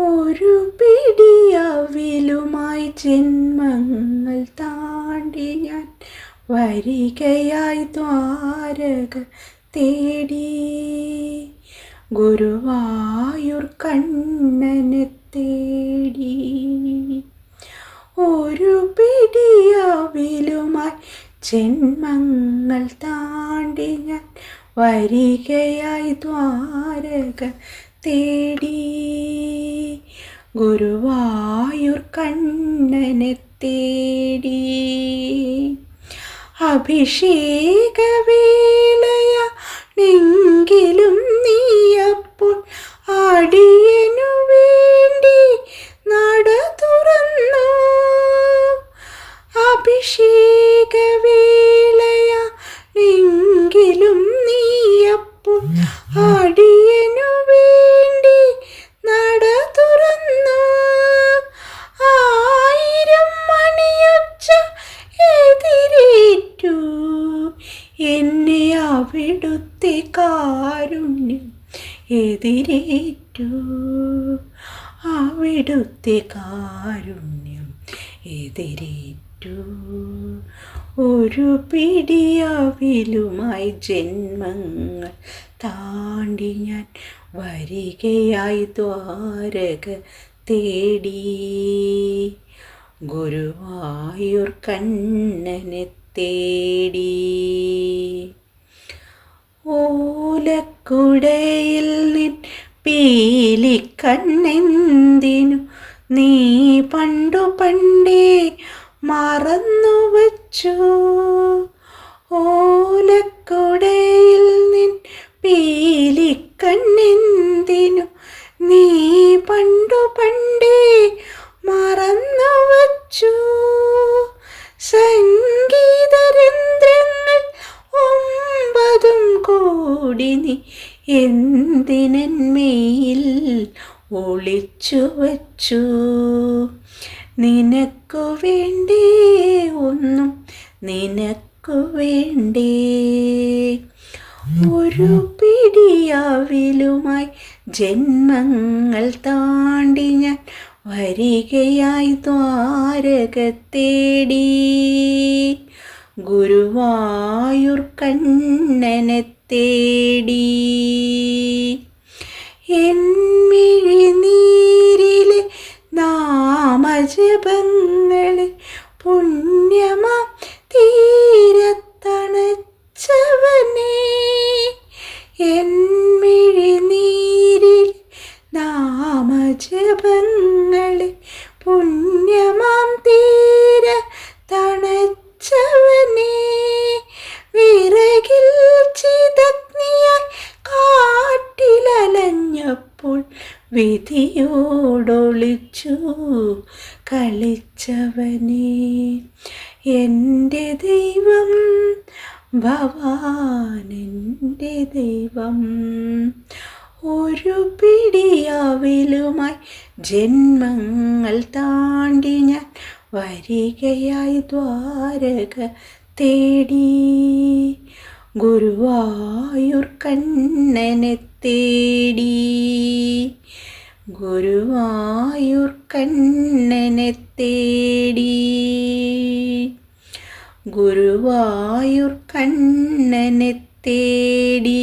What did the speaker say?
ഒരു പിടിയവിലുമായി ജന്മങ്ങൾ താണ്ടി ഞാൻ വരികയായി ദ്വാരക തേടി. ഗുരുവായൂർ കണ്ണനെ തേടി. ഒരു പിടിയവിലുമായി ജന്മങ്ങൾ താണ്ടി ഞാൻ വരികയായി ദ്വാരക തേടി. ഗുരുവായൂർ കണ്ണനെ തേടി. അഭിഷേകവേളയ നെങ്കിലും നീയപ്പോൾ അവിടുത്തെ കാരുണ്യം എതിരേറ്റു. അവിടുത്തെ കാരുണ്യം എതിരേറ്റു. ഒരു പിടിയവിലുമായി ജന്മങ്ങൾ താണ്ടി ഞാൻ വരികയായി ദ്വാരക തേടി. ഗുരുവായൂർ കണ്ണനെ തേടി. ഓലക്കുടയിൽ നിൻ പീലിക്കണ്ണെന്തിനു? നീ പണ്ടു പണ്ടേ മറന്നു വച്ചു ഓലക്കുടയിൽ നിൻ പീലിക്കണ്ണെന്തിനു? നീ പണ്ടു പണ്ടേ മറന്നു വച്ചു സംഗീതരന്ധ്രങ്ങൾ കൂടി നീ എന്തിനന്മയിൽ ഒളിച്ചു വച്ചു? നിനക്കു വേണ്ടേ ഒന്നും നിനക്കു വേണ്ടേ? ഒരു പിടിയാവിലുമായി ജന്മങ്ങൾ താണ്ടി ഞാൻ വരികയായി ദ്വാരക തേടി. ഗുരുവായൂർ കണ്ണനെ തേടി. എന്മിഴിനീരിലെ നാമജപങ്ങളെ പുണ്യമാം തീരത്തണച്ചവനെ. എന്മിഴിനീരിൽ നാമജപങ്ങളെ വിധിയോടൊളിച്ചു കളിച്ചവനെ. എന്റെ ദൈവം ഭവാനെന്റെ ദൈവം ഒരു പിടിയാവിലുമായി ജന്മങ്ങൾ താണ്ടി ഞാൻ വരികയായി ദ്വാരക തേടി. ഗുരുവായൂർ കണ്ണനെ തേടി. ഗുരുവായൂർ കണ്ണനെ തേടി. ഗുരുവായൂർ കണ്ണനെ തേടി.